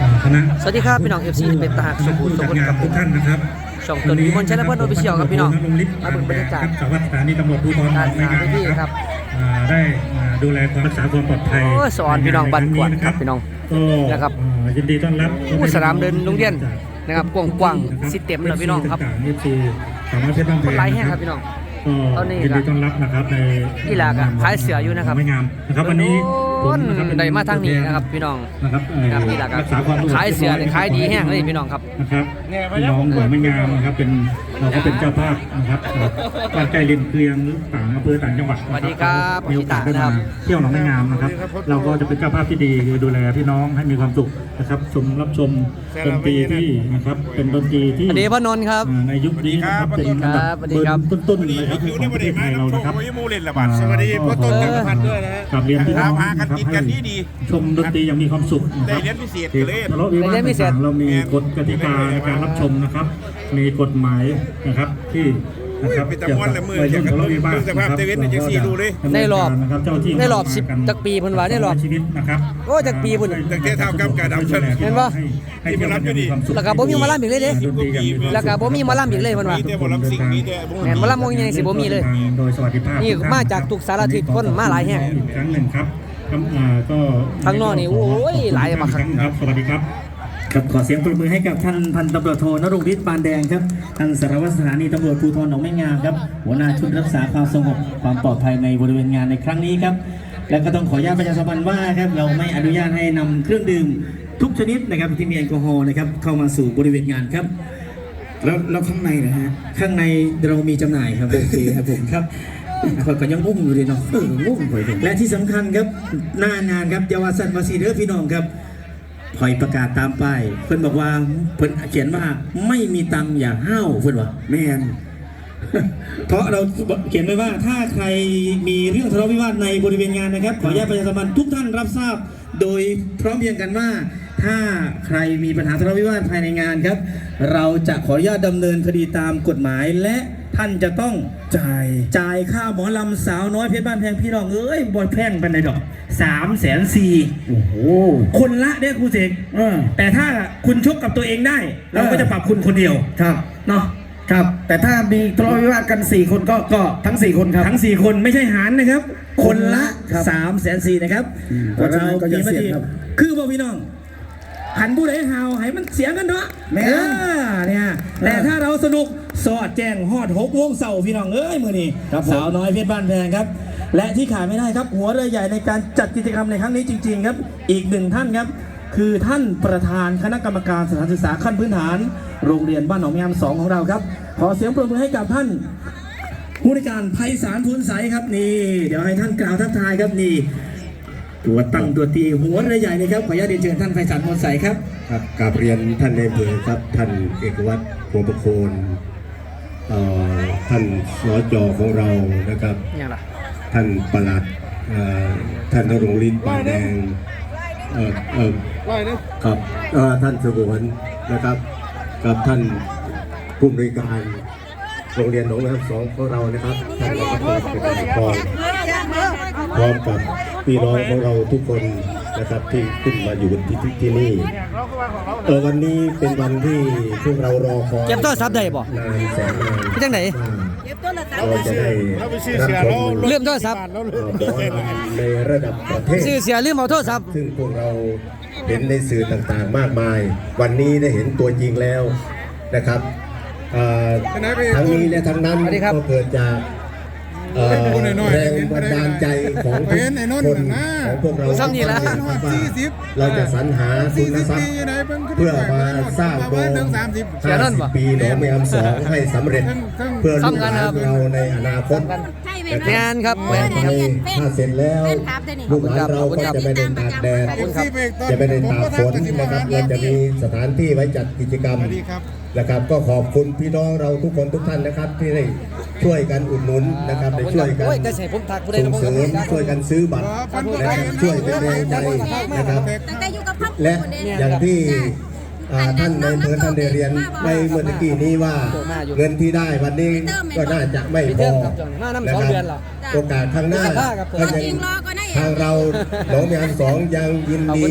อ่าคณะสวัสดีครับพี่น้อง FC เป็นตาหักสุขุมสุขุมจัดงากับทุกท่านนะครับช่องตัวนี้คนใช้และเพื่อนโอฟิเชียลครับพี่น้องลงลิฟต์มาเบิ่งบรรยากาศสารวัตรสถานีตำรวจภูธรหนองไม้งามด้านหน้าพี่ครับอ่าได้อ่าดูแลความรักษาความปลอดภัยโอ้ยสอนพี่น้องบ้านกวดครับพี่น้องก็นะครับอ่ายินดีต้อนรับอู้สนามเดินโรงเรียนนะครับกว้างๆสิเต็มเลยพี่น้องครับต่างๆ FC สามารถเพชรบ้านแพคนหลายแห่งครับพี่น้องก็ตอนนี้ยินดีต้อนรับนะครับในกีฬาก็ขายเสืออยู่นะครับไม่งามนะครับวันนี้ผโอ้ นนะครับเป็นได้มาทางนี้นะครับพี่น้องนะครับเอ่อนะครับกีฬาก็รักษาความสงบขายเสือเนี่ยขายดีแห้งเลยพี่น้องครับนะครับพี่น้องหัวไม่งามนะครับเป็นเราก็เป็นเจ้าภาพนะครับเอ่อบ้านใกล้ริมเกลียงหรือต่างอำเภอต่างจังหวัดนะสวัสดีครับมีโอกาสได้พี่ตาครัมาบเที่ยวหนองไม่งามนะครับ เราก็จะเป็นเจ้าภาพที่ดีคือดูแลพี่น้องให้มีความสุขนะครับชมรับชมดนตรีที่นะครับเป็นดนตรีที่สวัสดีพ่อนนท์ครับอ่าในยุคนี้นะครับเป็นอันดับสวัสดีครับเบอร์ต้นๆเลยครับของประเทศไทยเรานะครับโอ้ยมูเล่นละบาทสวัสดีพ่อต้นจักรพันธ์ด้วยนะฮะกลับเรียนพี่น้องพากันนะครับกินกันที่ดีชมดนตรีอย่างมีความสุขนะคได้รับเรียนพิเศษเหกันตุเลย ทะเลาะวิวาได้เรียนพิทเศษต่างๆเรามีกฎกติกาในการรับชมนะครับ มีกฎหมายนะครับที่นะครับเป็นตะเกี่ยวม้วนกับละมือวัยรุ่นทะเลาะวิวาทเรื่องสภาพนะครับชีวิตเนี่ยจะสี่ดูเลยในรอบนะครับเจ้าที่ในรอบสิบจักปีเพิ่นว่าในรอบชีวิตนะครับโอ้จักปีพุ่นตั้งแต่เท่ากำกาดำเชิญเห็นปะให้ให้เที่ยวกันอย่างมีความสุขแล้วก็บ่มีหมอลำอีกเลยเด้ดนตรีอย่างมีความสุข แล้วก็บ่มีหมอลำอีกเลยเพิ่นว่า มีแต่หมอลำสิ่งมีแต่วงแม่นหมอลำวงใหญ่สิบ่มีเลย โดยสวัสดิภาพนี่ทุท่นมาจากทุกสารทิศคนมาหลายแห่ง อีกครั้งหนึ่งครับ ครับอ่าก็ข้างนอกนี่โอ้ยหลายมากครับครับสวัสดีครับครับขอเสียงปรบมือให้กับท่านพันตำรวจโทนรงฤทธิ์ปานแดงครับท่านสารวัตรสถานีตำรวจภูธรหนองแม่งามครับหัวหน้าชุดรักษาความสงบความปลอดภัยในบริเวณงานในครั้งนี้ครับ และก็ต้องขออนุญาตประชาสัมพันธ์ว่าครับเราไม่อนุญาตให้นำเครื่องดื่ม ทุกชนิดนะครับที่มีแอลกอฮอล์นะครับเข้ามาสู่บริเวณงานครับ แล้วแล้วข้างในนะฮะ ข้างในเรามีจำหน่ายครับโอเคครับผมครับ คนก็ยังงุ่มอยู่เลยเนาะเอองุ่มไปเลยและที่สำคัญครับหน้างานครับเยาวสันวาซีเดอร์พี่น้องครับพอยประกาศตามป้ายเพิ่นบอกว่าเพิ่นเขียนว่าไม่มีตังค์อย่าห้าวเพิ่นว่าแม่นเพราะเราเขียนไว้ว่าถ้าใครมีเรื่องทะเลาะวิวาทในบริเวณงานนะครับ ขออนุญาตประชาสัมพันธ์ทุกท่านรับทราบ โดยพร้อมเพรียงกันว่า ถ้าใครมีปัญหาทะเลาะวิวาทภายในงานครับ เราจะขออนุญาตดำเนินคดีตามกฎหมายและ ท่านจะต้องจ่ายจ่ายค่าหมอลำสาวน้อยเพชรบ้านแพงพี่น้องเอ้ยบอยแพงเป็นไดดอกสามแสนสี่โอ้โหคนละเนี่ยครูเสกแต่ถ้าคุณชกกับตัวเองได้ เราก็จะปรับคุณคนเดียวครับเนาะครับ แต่ถ้ามีทะเลาะวิวาทกัน 4 คนก็ก็ทั้ง 4 คนครับ ทั้ง 4 คนไม่ใช่หารนะครับ คนละครับ3ามแสนสี่นะครับเพราะฉะนั้นก็อย่ามีมเสี่ยงติครับคือบ่พี่น้อง หันผู้ใดหาวให้มันเสียงกันเนาะแม่น เออเนี่ยแต่ถ้าเราสนุกสอดแจ้งฮอดหกโมงเสาร์พี่น้องเอ้ยมือนี้ครับผม สาวน้อยเพชรบ้านแพงครับ และที่ขาดไม่ได้ครับ หัวเรือใหญ่ในการจัดกิจกรรมในครั้งนี้จริง ๆ ครับ อีกหนึ่งท่านครับ คือท่านประธานคณะกรรมการสถานศึกษาขั้นพื้นฐาน โรงเรียนบ้านหนองยามสองของเราครับขอเสียงปรบมือให้กับท่าน ผู้ในวยการไพศาลพูนใสครับนี่ เดี๋ยวให้ท่านกล่าวทักทายครับนี่ ตัวตั้งตัวตีหัวเรือใหญ่นะครับขออนุญาตเรียนเชิญท่านไพศาลพูนใสครับครับกราบเรียนท่านในอำเภอครับ ท่านเอกวัตรหัวประโคนเอ่อท่านสจของเรานะครับเนี่ยล่ะท่านปลัดเอ่อท่านนรงฤทธิ์ปานแดงเอ่อเอ่อครับเอ่อท่านสงวนนะครับ กับท่านผู้อำนวยการโรงเรียนหนองน้ำสองของเรานะครับท่านรองผู้เป็นผู้ปกครองพร้อมกับ พี่น้องของเราทุกคนนะครับที่ขึ้นมาอยู่ที่ที่ที่นี่เออวันนี้เป็นวันที่พวกเรารอคอยเก็บโทรศัพท์ได้บ่ นานแสนนานไปจังไหนเราจะได้เราไปซื้อรับเสือชเรามลืมโทรศัพท์เราเอ่อหมอลำในระดับประเทศ ซื้อเสียลืมเอาโทรศัพท์ซึ่งพวกเราเห็นในสื่อต่างๆ มากมาย วันนี้ได้เห็นตัวจริงแล้วนะครับเอ่อทั้งนี้และทั้งนั้นสวัสดีครับก็เกิดจาก เอ่อแรงบันดาลใจของทุกคนของพวกเราซ้ำนี่ละทุกคนว่าเราจะสรรหาทุนทรัพย์เพื่อมาสร้างโดมเสียนั่นปะ50 ปีหนองแมวสองให้สำเร็จ เพื่อลูกซ้ำกัหนลาครับนเราในอนาคต งานครับต่อไปถ้าเสร็จแล้วลูกหลานเราก็จะไม่ได้ตากแดดขอบคุณครับจะไม่ได้ตากฝนนะครับเราจะมีสถานที่ไว้จัดกิจกรรมนะครับก็ขอบคุณพี่น้องเราทุกคนทุกท่านนะครับ ที่ได้ช่วยกันอุดหนุนนะครับได้ช่วยกันโอ้ยแต่ใส่ผมทักผู้ใดส่งนะผมเสริมช่วยกันซื้อบัตรนะครับช่วยเป็นแรงใจนะครับตั้งแต่อยู่กับพักและอย่างที่ อ่าท่านในอำเภอท่านได้เรียนไปเมื่อตะกี้นี้ว่าเงินที่ได้วันนี้ก็น่าจะไม่พอนะครับโอกาสข้างหน้าก็ยังทางเราหนองยางสองยังยินดี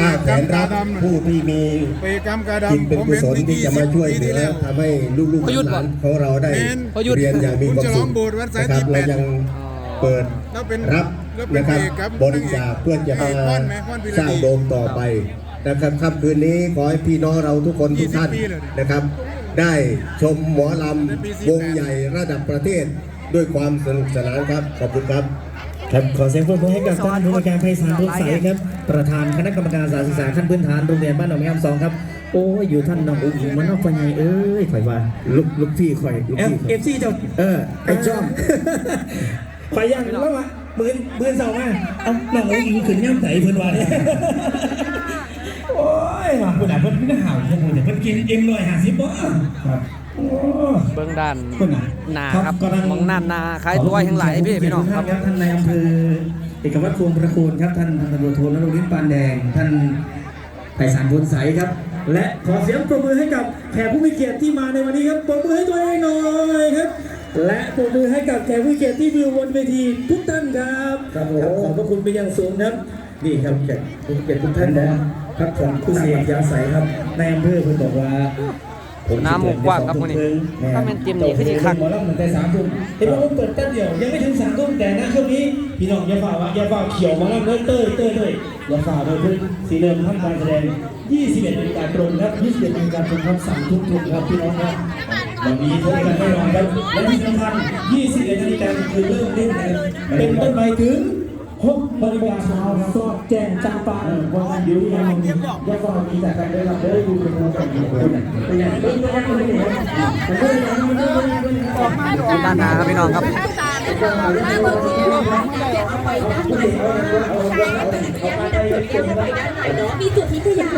ห้าแสนรับผู้ที่มีไปกำกาจิตดำเป็นกุศลที่จะมาช่วยเหลือทำให้ลูกประยุทธ์ๆหลานๆของเราได้เน้นประยุทธ์เรียนอย่างมีความสุขบุญฉลองโบสถ์วัดสายนะครับที่แปเราดยังเปิดแล้วเป็นรับแล้วเป็นนะครับเอกครับบริจาคเพื่อจะมาเอกว่านไหมว่านพิรดีสร้างโดมต่อไป นะครับค่ำคืนนี้ขอให้พี่น้องเราทุกคนทุกท่าน20ปีเลยนะครับ ได้ชมหมอลในปีำวงใหญ่ระดับประเทศด้วยความสนุกสนานครับ ขอบคุณครับครับขอเสียงปรบมือให้กับท่านผู้ว่าการไพศาลรุ่งใสครับ ประธานคณะกรรมการสารศึกษาขั้นพื้นฐานโรงเรียนบ้านหนองแงามสองครับ โอ้ยอยู่ท่านน้องอุ้งอิงมันนอกฟังไงเอ้ยข่อยว่าลูกลูกพี่คอยลูกเอฟพี่คอยเอฟซีเจ้าเออไอ้จ้อมข่อยยังแล้ววะปืนปืนเสามาเอาน้องอุ้งอิงขึ้นย่ำใจเพิ่นว่าเนี่ยโอ้ยมาคุณอะเพิ่นเพิ่นห่าวเพิ่นเพิ่นกินเอ็มร้อยห้าสิบบ่ครับโอ้เบื้องด้านเพิ่นน่ะหนาครับครับกำลังมองหน้าหนาคล้ายตัวทั้งหลายพี่พี่น้องครับท่านนายอำเภอเอกวัตรพวงประโคนครับท่านพันตำรวจโทนรงฤทธิ์ปานแดงท่านไพศาลพลใสครับ และขอเสียงปรบมือให้กับแขกผู้มีเกียรติที่มาในวันนี้ครับปรบมือให้ตัวเองหน่อยครับและปรบมือให้กับแขกผู้มีเกียรติที่อยู่บนเวทีทุกท่านครับ ครับขอบพระคุณเป็นอย่างสูงครับ นี่ครับแขกผู้มีเกียรติทุกท่านนะครับผมผู้เสียงยาใสครับในายอำเภอเพิ่นบอกว่าน้ำหมูกว้างครับมื้อนี้ถ้าแม่นเต็มนี่คือสิคักหมอลำตั้งแต่สามทุ่มเห็นว่าผมเปิดแป๊บเดียวยังไม่ถึงสามทุ่มแต่ณช่วงนี้พี่น้องอย่าฝ่าว่าอย่าฝ่าเขียวหมอลำเลยเต้ยเต้ยเต้ยอย่าฝ่าเลยเพื่อนสีเดิมท่านการแสดง 21นาฬิกาตรงครับ21นาฬิกาตรงครับสามทุ่มตรงครับพี่น้องครับวันนี้พบกันแน่นอนครับและที่สำคัญ21นาฬิกาคือเริ่มเล่นกันเป็นต้นไปถึง หกนาฬิกาเช้าครับสอดแจ้งจางปาวันนั้นเดี๋ยวยังอย่าฝ่ามีแต่การได้รับได้ดูเป็นคนกันคนเป็นอย่างนี้เป็นอย่างนี้เป็นอย่างนี้ด้านหนาครับพี่น้องครับมีจุดทิ้งขยะ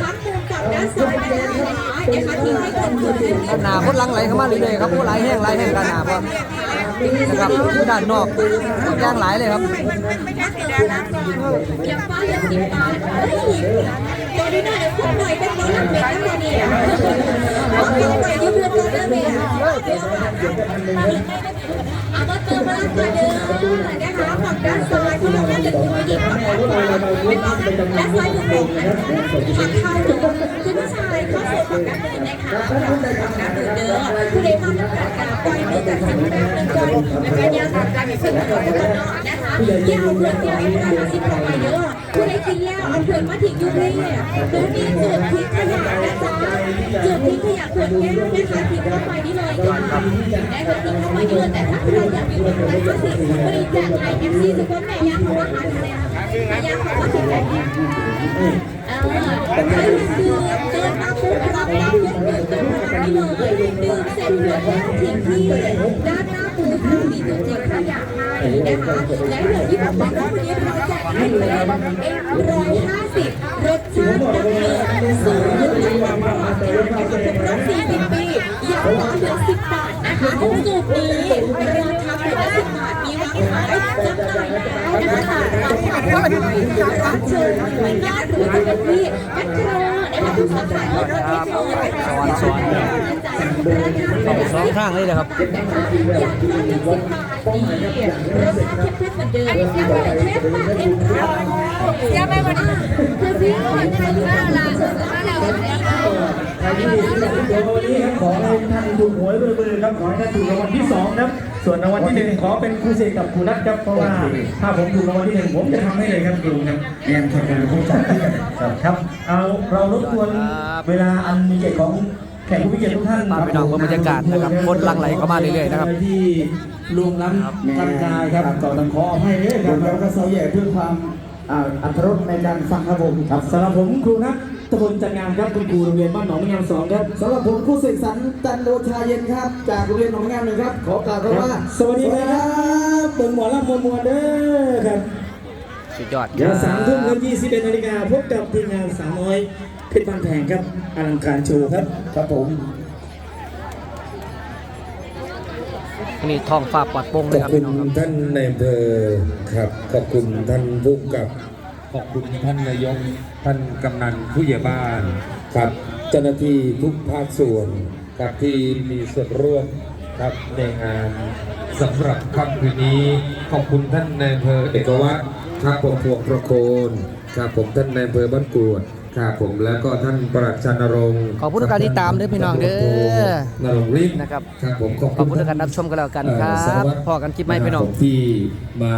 ทั้ง กับด้านซ้ายด้านขวานะคะทิ้งให้คนสวนหนึ่งด้านหนาคนหลังไหลเข้ามาเรื่อยๆครับผู้ไหลแห้งไหลแห้งด้านหนาพอนะครับด้านนอกย่างหลายเลยครับอย่าฟ้าอย่างสิบบาทเฮ้ยตัวนี้หน่อยพวกหน่อยเป็นร้อยหลักเมตรนะตัวนี้เอาไปหน่อยยืมเงินตัวเดิมเลยเอามาเติมมาตัวเดิมนะคะฝั่งด้านซ้ายที่เราแค่เดินไปหยิบ ฝั่งด้านขวาเป็นด้านซ้ายอยู่ตรงนั้นทางเข้าถึงคุณผู้ชายเข้าสู่ฝั่งด้านหนึ่งนะคะฝั่งด้านหนึ่นเด้อผู้ใดมาตั้งแต่การปล่อยมือจากฝั่งด้นหนึ่งก่อนแล้วก็ยาวจากการขึ้นมาตัวกันเนาะนะคะยาวเพื่อนที่ไม่ได้มาสิบต่อไปเยอะ ผู้ใดกินแล้วเอาเพื่อนมาทิ้งอยู่ที่โดยมีจุดทิ้งขยะนะจ๊ะจุดทิ้งขยะขวดแก้วนะคะทิ้งเข้าไปนี่เลยค่ะได้เกิดทิ้งเข้าไปเยอะแต่ถ้าใครอยากมีเงินไปก็สิบริจาคไอเอฟซีสุขภาพแม่ยาของอาหารอะไรค่ยาของว่าทิ้งไหนเออใครซื้อเกินมาปุ๊บรับรับเยกมือเกิน มานี่เลยดื่มเสร็จขวดแก้วทิ้งที่ด้านหน้าปูถ้ามีจุดทิ้งขยะให้นะคะและเหลือที่ผมบอกว่าวันนี้เราแจกให้ไปเลยเอ็มร้อยห้าสิบรสชาติดังเดิมสูตรยึดในความหวานนะคะครบรอบ40 ปีย่างน้อเหลือ10บาทนะคะสูตรนี้ราคาขวดละ10บาทมีวางขายจำหน่ายแล้วนะคะร้านขายร้านร้าเชิญหน่วยงานหรือจะเป็นที่แมคโครนะ คะทุกสาขาลดลดให้เธอนสอนเข้าสองข้างเลยนะครับอย่างน้อยเหลือ10บาทนี่รเหมือนเดิมนะคะเชฟมาเอ็มร้อยเสียไปวันนี้คือพี่คนไทยที่น่ารักสุดๆแล้วนะคะใครที่มีที่อยากเดี๋ยวนี้ครับขอให้ท่านถูกหวยรเบอร์ครับขอให้ท่านถูกรางวัลที่สองครับส่วนรางวัลที่หนึ่งขอเป็นครูเสกกับครูนัทครับเพราะว่าถ้าผมถูกรางวัลที่หนึ่งผมจะทำให้เลยครับครูครับแอนแข่งกันผู้จัดครับครับ เอาเรารบกวนเวลาอันมีเกียรติของแขกผู้มีเกียรติทุกท่านตามไปน้องบรรยากาศนะครับคนหลั่งไหลเข้ามาเรื่อยๆนะครับที่รวมล้ำกันกายครับก็ต้องขอให้เลยครับแล้วก็เสาแย่เพื่อความอ่าอัตรสในการฟังครับผมครับสำหรับผมครูนัทตะบนจันงามครับคุณครูโรงเรียนบ้านหนองมะงามสองครับสำหรับผมครูเสกสรรจันโดชาเย็นครับ จากโรงเรียนหนองงามหนึ่งครับ ขอกล่าวคำว่า สวัสดีครับเปิดหมอลำมวลมวลเด้อครับ สุดยอดเดี๋ยวสามทุ่มครับยี่สิบเอ็ดนาฬิกาพบกับทีมงานสามน้อยเพชรบางแพงครับอลังการโชว์ครับครับผมนี่ทองฟ้าปลอดโปร่งขเลยอบครับคุพี่ณน้องครับท่านในอำเภอครับขอบคุณท่านผู้กำกับขอบคุณท่านนายกท่านกำนันผู้ใหญ่บ้านครับเจ้าหน้าที่ทุกภาคส่วนครับที่มีส่วนร่วมครับในงานสำหรับค่ำคืนนี้ ขอบคุณท่านในอำเภอเอกวัตร ครับพวงพวงประโคนครับผมท่านนายอำเภอบ้านกรวดครับผมแล้วก็ท่านประหลัดชันนรงค์ขอบคุณทุกการติดตามเด้อพี่น้องเด้อนรงค์ฤทธิ์นะครับครับผมขอบขอบคุคุณณทุกการรับชมกันแล้วกันคเอ่รัอสารบวัตรพอกันคลิปใหม่พี่น้องผมที่มา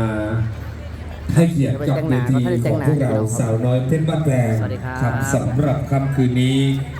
ให้เกียรติกับเวทีของพวกเราสาวน้อยเพชรบ้านแพงสวัสดีครับสำหรับค่ำคืนนี้